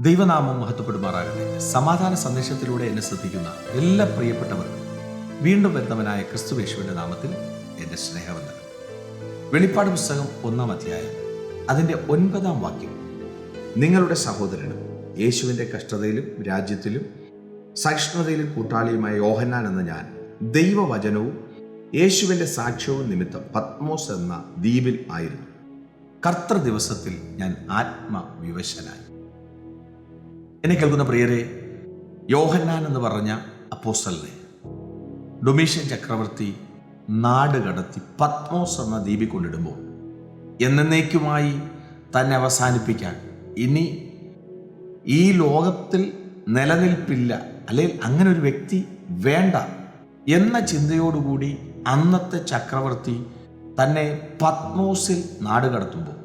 ദൈവനാമം മഹത്വപ്പെടുമാറാകട്ടെ. സമാധാന സന്ദേശത്തിലൂടെ എന്നെ ശ്രദ്ധിക്കുന്ന എല്ലാ പ്രിയപ്പെട്ടവർക്കും വീണ്ടും വരുന്നവനായ ക്രിസ്തുവേശുവിന്റെ നാമത്തിൽ എന്റെ സ്നേഹവന്ദനം. വെളിപ്പാട് പുസ്തകം ഒന്നാം അധ്യായം അതിന്റെ ഒൻപതാം വാക്യം. നിങ്ങളുടെ സഹോദരനും യേശുവിന്റെ കഷ്ടതയിലും രാജ്യത്തിലും സഹിഷ്ണുതയിലും കൂട്ടാളിയുമായ യോഹന്നാൻ എന്ന ഞാൻ ദൈവവചനവും യേശുവിന്റെ സാക്ഷ്യവും നിമിത്തം പത്മോസ് എന്ന ദ്വീപിൽ ആയിരുന്നു. കർത്തൃ ദിവസത്തിൽ ഞാൻ ആത്മവിവശനായി. എന്നെ കേൾക്കുന്ന പ്രിയരെ യോഹന്നാൻ എന്ന് പറഞ്ഞ അപ്പോസ്റ്റലിനെ ഡൊമീഷ്യൻ ചക്രവർത്തി നാട് കടത്തി പത്മോസ് എന്ന ദ്വീപിൽ കൊണ്ടിടുമ്പോൾ എന്നേക്കുമായി തന്നെ അവസാനിപ്പിക്കാൻ ഇനി ഈ ലോകത്തിൽ നിലനിൽപ്പില്ല അല്ലെങ്കിൽ അങ്ങനെ ഒരു വ്യക്തി വേണ്ട എന്ന ചിന്തയോടുകൂടി അന്നത്തെ ചക്രവർത്തി തന്നെ പത്മോസിൽ നാട് കടത്തുമ്പോൾ.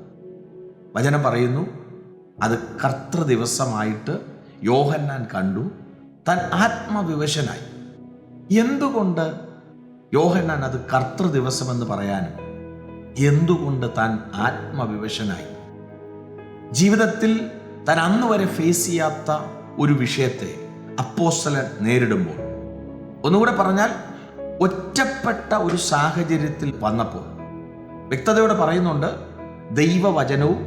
വചനം പറയുന്നു അത് കർത്തൃ ദിവസമായിട്ട് യോഹന്നാൻ കണ്ടു. താൻ ആത്മവിവശനായി. എന്തുകൊണ്ട് യോഹന്നാൻ അത് കർത്തൃ ദിവസമെന്ന് പറയാനും? എന്തുകൊണ്ട് താൻ ആത്മവിവശനായി? ജീവിതത്തിൽ താൻ അന്ന് വരെ ഫേസ് ചെയ്യാത്ത ഒരു വിഷയത്തെ അപ്പോസ്തലൻ നേരിടുമ്പോൾ ഒന്നുകൂടെ പറഞ്ഞാൽ ഒറ്റപ്പെട്ട ഒരു സാഹചര്യത്തിൽ വന്നപ്പോൾ വ്യക്തതയോടെ പറയുന്നുണ്ട് ദൈവവചനവും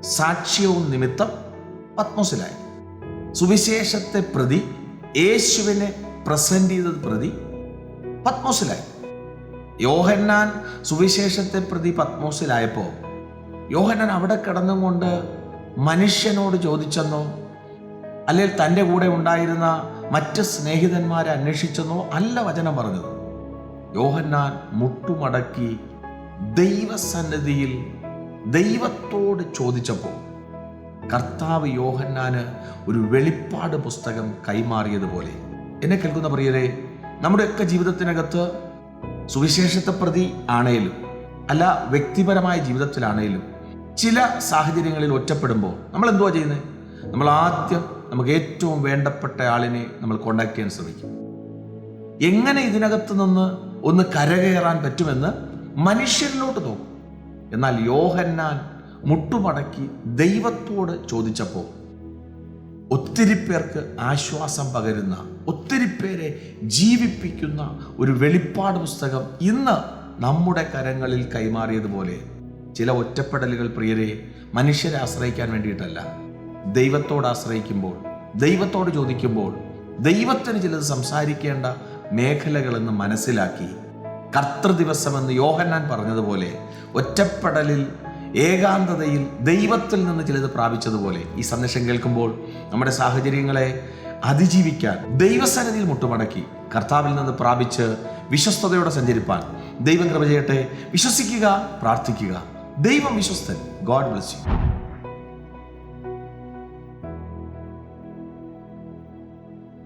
സാക്ഷ്യവും നിമിത്തം പത്മോസിലായി. സുവിശേഷത്തെ പ്രതി യേശുവിനെ പ്രസന്റ് ചെയ്തത് പ്രതി പത്മോസിലായി. യോഹന്നാൻ സുവിശേഷത്തെ പ്രതി പത്മോസിലായപ്പോൾ യോഹന്നാൻ അവിടെ കിടന്നുകൊണ്ട് മനുഷ്യനോട് ചോദിച്ചെന്നോ അല്ലെങ്കിൽ തന്റെ കൂടെ ഉണ്ടായിരുന്ന മറ്റ് സ്നേഹിതന്മാരെ അന്വേഷിച്ചെന്നോ അല്ല വചനം പറഞ്ഞത്. യോഹന്നാൻ മുട്ടുമടക്കി ദൈവസന്നിധിയിൽ ദൈവത്തോട് ചോദിച്ചപ്പോൾ കർത്താവ് യോഹന്നാന് ഒരു വെളിപ്പാട് പുസ്തകം കൈമാറിയതുപോലെ. എന്നെ കേൾക്കുന്ന പ്രിയരെ നമ്മുടെയൊക്കെ ജീവിതത്തിനകത്ത് സുവിശേഷത്തെ പ്രതി ആണേലും അല്ല വ്യക്തിപരമായ ജീവിതത്തിലാണേലും ചില സാഹചര്യങ്ങളിൽ ഒറ്റപ്പെടുമ്പോൾ നമ്മൾ എന്തുവാ ചെയ്യുന്നത് നമ്മൾ ആദ്യം നമുക്ക് ഏറ്റവും വേണ്ടപ്പെട്ട ആളിനെ നമ്മൾ കോണ്ടാക്ട് ചെയ്യാൻ ശ്രമിക്കും. എങ്ങനെ ഇതിനകത്ത് നിന്ന് ഒന്ന് കരകയറാൻ പറ്റുമെന്ന് മനുഷ്യരിലോട്ട് നോക്കും. എന്നാൽ യോഹന്നാൻ മുട്ടുമടക്കി ദൈവത്തോട് ചോദിച്ചപ്പോൾ ഒത്തിരി പേർക്ക് ആശ്വാസം പകരുന്ന ഒത്തിരി പേരെ ജീവിപ്പിക്കുന്ന ഒരു വെളിപ്പാട് പുസ്തകം ഇന്ന് നമ്മുടെ കരങ്ങളിൽ കൈമാറിയതുപോലെ ചില ഒറ്റപ്പെടലുകൾ പ്രിയരെ മനുഷ്യരെ ആശ്രയിക്കാൻ വേണ്ടിയിട്ടല്ല. ദൈവത്തോട് ആശ്രയിക്കുമ്പോൾ ദൈവത്തോട് ചോദിക്കുമ്പോൾ ദൈവത്തിന് ചിലത് സംസാരിക്കേണ്ട മേഖലകളെന്ന് മനസ്സിലാക്കി. കർത്തൃ ദിവസമെന്ന് യോഹന്നാൻ പറഞ്ഞതുപോലെ ഒറ്റപ്പെടലിൽ ഏകാന്തതയിൽ ദൈവത്തിൽ നിന്ന് ചിലത് പ്രാപിച്ചതുപോലെ ഈ സന്ദേശം കേൾക്കുമ്പോൾ നമ്മുടെ സാഹചര്യങ്ങളെ അതിജീവിക്കാൻ ദൈവസന്നിധിയിൽ മുട്ടുമടക്കി കർത്താവിൽ നിന്ന് പ്രാപിച്ച് വിശ്വസ്തയോടെ സഞ്ചരിപ്പാൻ ദൈവം കൃപ ചെയ്യട്ടെ. വിശ്വസിക്കുക പ്രാർത്ഥിക്കുക. ദൈവം വിശ്വസ്തൻ. God bless you.